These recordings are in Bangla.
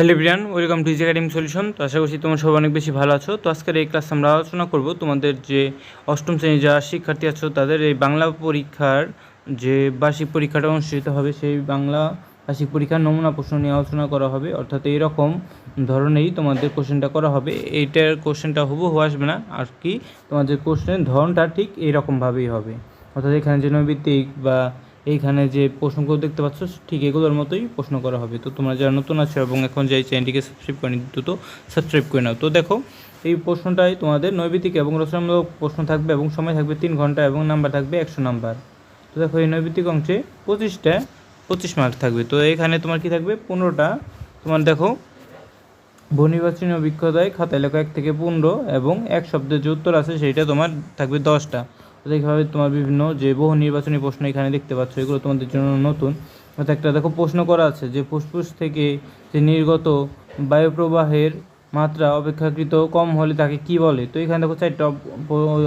Hello Brian welcome to easy academy solution. তো আশা করছি তোমার সবাই অনেক বেশি ভালো আছো। তো আজকের এই ক্লাস আমরা আলোচনা করব তোমাদের যে অষ্টম শ্রেণির যারা শিক্ষার্থী আছো, তাদের এই বাংলা পরীক্ষার যে বার্ষিক পরীক্ষাটা অনুষ্ঠিত হবে, সেই বাংলা বার্ষিক পরীক্ষার নমুনা প্রশ্ন নিয়ে আলোচনা করা হবে। অর্থাৎ এইরকম ধরনেরই তোমাদের কোশ্চেনটা করা হবে। এইটার কোশ্চেনটা হুবহু আসবে না। আর কি, তোমাদের কোশ্চেনের ধরনটা ঠিক এইরকমভাবেই হবে। অর্থাৎ এখানে যে নৈবিত্তিক বা এইখানে যে প্রশ্নগুলো দেখতে পাচ্ছ, ঠিক এগুলোর মতোই প্রশ্ন করা হবে। তো তোমরা যারা নতুন আছো এবং এখন যে চ্যানেলটিকে সাবস্ক্রাইব করেনি, দ্রুত সাবস্ক্রাইব করে নাও। তো দেখো, এই প্রশ্নটাই তোমাদের নৈবিত্তিক এবং রচনামূলক প্রশ্ন থাকবে এবং সময় থাকবে তিন ঘণ্টা এবং নাম্বার থাকবে একশো নাম্বার। তো দেখো, এই নৈবিত্তিক অংশে পঁচিশটা, পঁচিশ মার্ক থাকবে। তো এখানে তোমার কি থাকবে? পনেরোটা। তোমার দেখো বহুনির্বাচনী অভিজ্ঞতায় খাতা লেখা এক থেকে পনেরো এবং এক শব্দের যে উত্তর আছে, সেইটা তোমার থাকবে দশটা। তো এইভাবে তোমার বিভিন্ন যে বহু নির্বাচনী প্রশ্ন এখানে দেখতে পাচ্ছ, এগুলো তোমাদের জন্য নতুন। অর্থাৎ একটা দেখো প্রশ্ন করা আছে যে, ফুসফুস থেকে যে নির্গত বায়ুপ্রবাহের মাত্রা অপেক্ষাকৃত কম হলে তাকে কি বলে? তো এখানে দেখো চারটা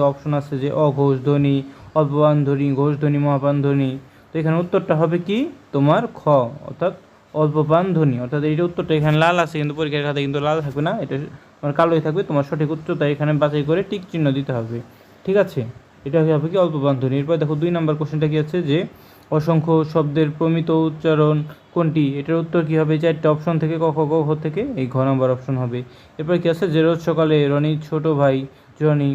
অপশন আছে যে অঘোষ ধ্বনি অল্পবান ধ্বনি ঘোষ ধ্বনি তো এখানে উত্তরটা হবে কি? তোমার খ, অর্থাৎ অল্পপান ধ্বনি অর্থাৎ এইটা উত্তরটা এখানে লাল আছে, কিন্তু পরীক্ষার খাতে কিন্তু লাল থাকবে না, এটা তোমার কালোই থাকবে, তোমার সঠিক উত্তরটা এখানে বাছাই করে টিক চিহ্ন দিতে হবে। ঠিক আছে? এটা হবে কি অল্পপান ধ্বনি এরপর দেখো দুই নাম্বার কোশ্চেনটা কি আছে যে, অসংখ্য শব্দের প্রমিত উচ্চারণ কোনটি? এটার উত্তর কী হবে? চারটে অপশন থেকে ক, খ থেকে এই ঘ নম্বর অপশন হবে। এরপর কি আছে? যে রোজ সকালে রনির ছোট ভাই জনি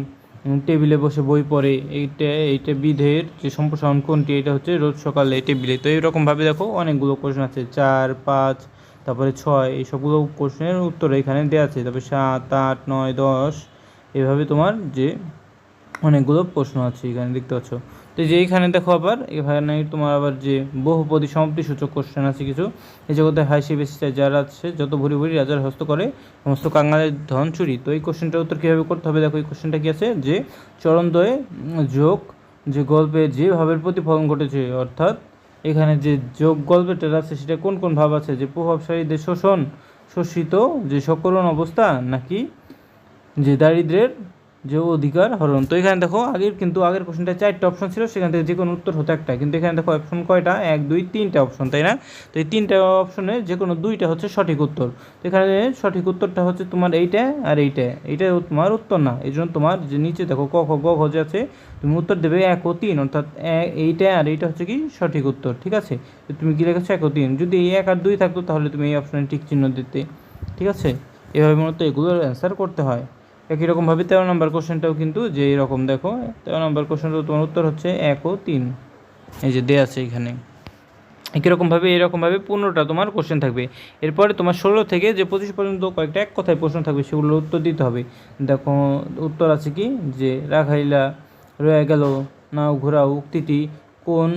টেবিলে বসে বই পড়ে, এইটা এইটা বিধের যে সম্প্রসারণ কোনটি? এটা হচ্ছে রোজ সকালে টেবিলে। তো এইরকমভাবে দেখো অনেকগুলো কোশ্চেন আছে। চার, পাঁচ, তারপরে ছয় এই সবগুলো কোশ্চেনের উত্তর এখানে দেওয়া আছে। তারপরে সাত, আট, নয়, দশ, এভাবে তোমার যে অনেকগুলো প্রশ্ন আছে এখানে, দেখতে পাচ্ছ। তো যে এইখানে দেখো আবার, এখানে তোমার আবার যে বহুপদী সমাপ্তি সূচক কোশ্চেন আছে কিছু। এই জগতে হাসি বেশি চাই যারা আছে, যত ভুরি ভুরি রাজার হস্ত করে, সমস্ত কাঙ্গালের ধন চুরি। তো এই কোশ্চেনটার উত্তর কীভাবে করতে হবে? দেখো, এই কোশ্চেনটা কি আছে? যে চরণদ্বয়ে যোগ, যে গল্পে যে ভাবের প্রতিফলন ঘটেছে, অর্থাৎ এখানে যে যোগ গল্পেটা আছে, সেটা কোন কোন ভাব আছে? যে প্রভাবশালীদের শোষণ, শোষিত যে সকরণ অবস্থা, নাকি যে দারিদ্রের যে অধিকার হরণ। তো এখানে দেখো, আগের কিন্তু আগের কোশ্চেনটা চারটা অপশন ছিল, সেখান থেকে যে কোনো উত্তর হতো একটা কিন্তু এখানে দেখো অপশন কয়টা? এক, দুই, তিনটা অপশন তাই না? তো এই তিনটা অপশনে যে কোনো দুইটা হচ্ছে সঠিক উত্তর। তো এখানে সঠিক উত্তরটা হচ্ছে তোমার এইটা আর এইটা। এইটা তোমার উত্তর না। এই জন্য তোমার যে নিচে দেখো ক, খ, গ, ঘ যে আছে, তুমি উত্তর দেবে এক ও তিন। অর্থাৎ এইটা আর এইটা হচ্ছে কি? সঠিক উত্তর, ঠিক আছে? তুমি কি লিখেছো এক ও তিন? যদি এই এক আর দুই থাকতো, তাহলে তুমি এই অপশনে টিক চিহ্ন দিতে, ঠিক আছে? এভাবে মূলত এগুলোর অ্যান্সার করতে হয়। একই রকমভাবে তেরো নম্বর কোশ্চেনটাও কিন্তু যে এরকম দেখো। তেরো নম্বর কোশ্চেনটাও তোমার উত্তর হচ্ছে এক ও তিন। এই যে দেয়া আছে এখানে। একই রকমভাবে এরকমভাবে পনেরোটা তোমার কোশ্চেন থাকবে। এরপরে তোমার ষোলো থেকে যে পঁচিশ পর্যন্ত কয়েকটা এক কথায় প্রশ্ন থাকবে, সেগুলোর উত্তর দিতে হবে। দেখো, উত্তর আছে কি? যে রাখাইলা, রয়ে গেল, নাও ঘোরাও, উক্তিটি কোন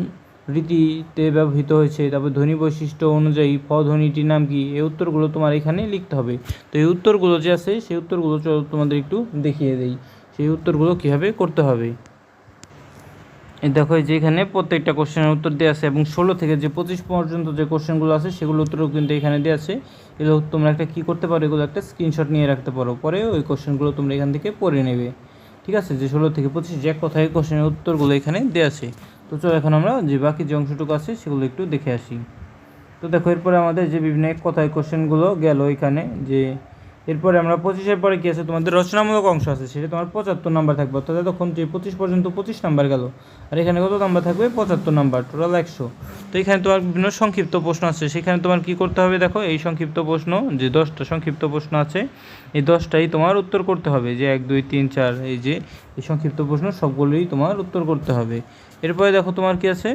রীতিতে ব্যবহৃত হয়েছে। তারপর ধ্বনি বৈশিষ্ট্য অনুযায়ী ফ ধ্বনিটির নাম কি? এই উত্তরগুলো তোমার এখানে লিখতে হবে। তো এই উত্তরগুলো যে আছে, সেই উত্তরগুলো তোমাদের একটু দেখিয়ে দেই। সেই উত্তরগুলো কীভাবে করতে হবে? দেখো যে এখানে প্রত্যেকটা কোশ্চেনের উত্তর দেওয়া আছে এবং ষোলো থেকে যে পঁচিশ পর্যন্ত যে কোশ্চেনগুলো আছে, সেগুলো উত্তরও কিন্তু এখানে দেওয়া আছে। এগুলো তোমরা একটা কী করতে পারো? এগুলো একটা স্ক্রিনশট নিয়ে রাখতে পারো। পরে ওই কোশ্চেনগুলো তোমরা এখান থেকে পড়ে নেবে। ঠিক আছে? যে ষোলো থেকে পঁচিশ যে কথায় কোশ্চেনের উত্তরগুলো এখানে দেওয়া আছে। তো চলো এখন আমরা যে বাকি যে অংশটুকু আছে সেগুলো একটু দেখে আসি। তো দেখো, এরপরে আমাদের যে বিভিন্ন কথায় কোশ্চেনগুলো গেল এখানে যে এরপরে আমরা পঁচিশের পরে কি আছে? তোমাদের রচনামূলক অংশ আছে, সেটা তোমার পঁচাত্তর নাম্বার থাকবে। অর্থাৎ তখন যে পঁচিশ পর্যন্ত পঁচিশ নাম্বার গেল, আর এখানে কত নাম্বার থাকবে? পঁচাত্তর নাম্বার টোটাল একশো। তো এখানে তোমার বিভিন্ন সংক্ষিপ্ত প্রশ্ন আছে। সেখানে তোমার কি করতে হবে দেখো, এই সংক্ষিপ্ত প্রশ্ন, যে দশটা সংক্ষিপ্ত প্রশ্ন আছে, এই দশটাই তোমার উত্তর করতে হবে। যে এক, দুই, তিন, চার, এই যে, এই সংক্ষিপ্ত প্রশ্ন সবগুলোই তোমার উত্তর করতে হবে। এরপরে দেখো তোমার কি আছে?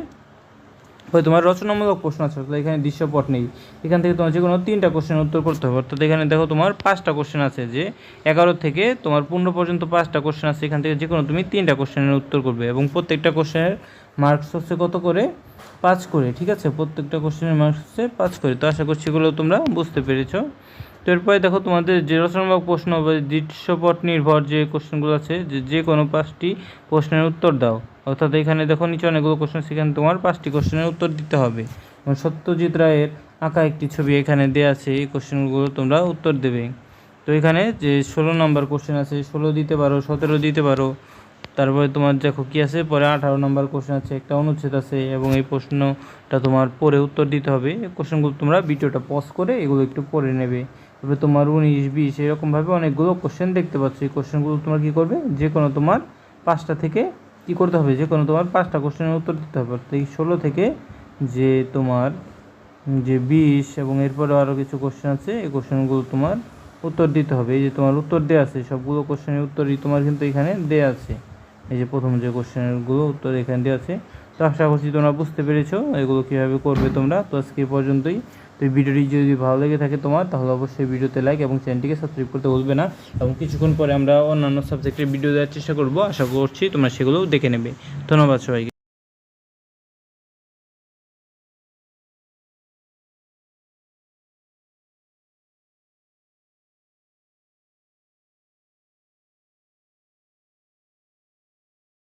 ওই তোমার রচনামূলক প্রশ্ন আছে অর্থাৎ এখানে দৃশ্যপট নেই। এখান থেকে তোমার যে কোনো তিনটা কোশ্চেন উত্তর করতে হবে। অর্থাৎ এখানে দেখো তোমার পাঁচটা কোশ্চেন আছে যে, এগারো থেকে তোমার পনেরো পর্যন্ত পাঁচটা কোশ্চেন আছে, এখান থেকে যে কোনো তুমি তিনটা কোশ্চেনের উত্তর করবে এবং প্রত্যেকটা কোশ্চেনের মার্কস হচ্ছে কত করে? পাঁচ করে, ঠিক আছে? প্রত্যেকটা কোশ্চেনের মার্কস হচ্ছে পাঁচ করে। তো আশা করছি এগুলো তোমরা বুঝতে পেরেছ। তো এরপরে দেখো তোমাদের যে রচনামূলক প্রশ্ন বা দৃশ্যপট নির্ভর যে কোশ্চেনগুলো আছে, যে যে কোনো পাঁচটি প্রশ্নের উত্তর দাও। অর্থাৎ এখানে দেখো নিচে অনেকগুলো কোশ্চেন, সেখানে তোমার পাঁচটি কোশ্চেনের উত্তর দিতে হবে। সত্যজিৎ রায়ের আঁকা একটি ছবি এখানে দেওয়া আছে, এই কোশ্চেনগুলো তোমরা উত্তর দেবে। তো এখানে যে ষোলো নম্বর কোশ্চেন আছে, ষোলো দিতে পারো, সতেরো দিতে পারো তারপরে তোমার দেখো কি আছে? পরে আঠারো নম্বর কোশ্চেন আছে, একটা অনুচ্ছেদ আছে এবং এই প্রশ্নটা তোমার পরে উত্তর দিতে হবে। কোশ্চেনগুলো তোমরা ভিডিওটা পজ করে এগুলো একটু পড়ে নেবে। তারপরে তোমার উনিশ, বিশ এরকমভাবে অনেকগুলো কোশ্চেন দেখতে পাচ্ছ। এই কোশ্চেনগুলো তোমরা কী করবে? যে কোনো তোমার পাঁচটা থেকে কী করতে হবে? যে কোনো তোমার পাঁচটা কোশ্চেনের উত্তর দিতে হবে। এই ষোলো থেকে যে তোমার, যে বিশ এবং এরপরে আরও কিছু কোশ্চেন আছে, এই কোশ্চেনগুলো তোমার উত্তর দিতে হবে। এই যে তোমার উত্তর দেওয়া আছে, সবগুলো কোশ্চেনের উত্তরই তোমার কিন্তু এখানে দেওয়া আছে। এই যে প্রথম যে কোশ্চেনগুলো উত্তর এখান দিয়ে আছে, তো আশা করছি তোমরা বুঝতে পেরেছ এগুলো কীভাবে করবে তোমরা। তো আজকে পর্যন্তই। তো ভিডিওটি যদি ভালো লেগে থাকে তোমার, তাহলে অবশ্যই ভিডিওতে লাইক এবং চ্যানেলটিকে সাবস্ক্রাইব করতে ভুলবে না। এবং কিছুক্ষণ পরে আমরা অন্যান্য সাবজেক্টের ভিডিও দেওয়ার চেষ্টা করব। আশা করছি তোমরা সেগুলো দেখে নেবে। ধন্যবাদ সবাইকে।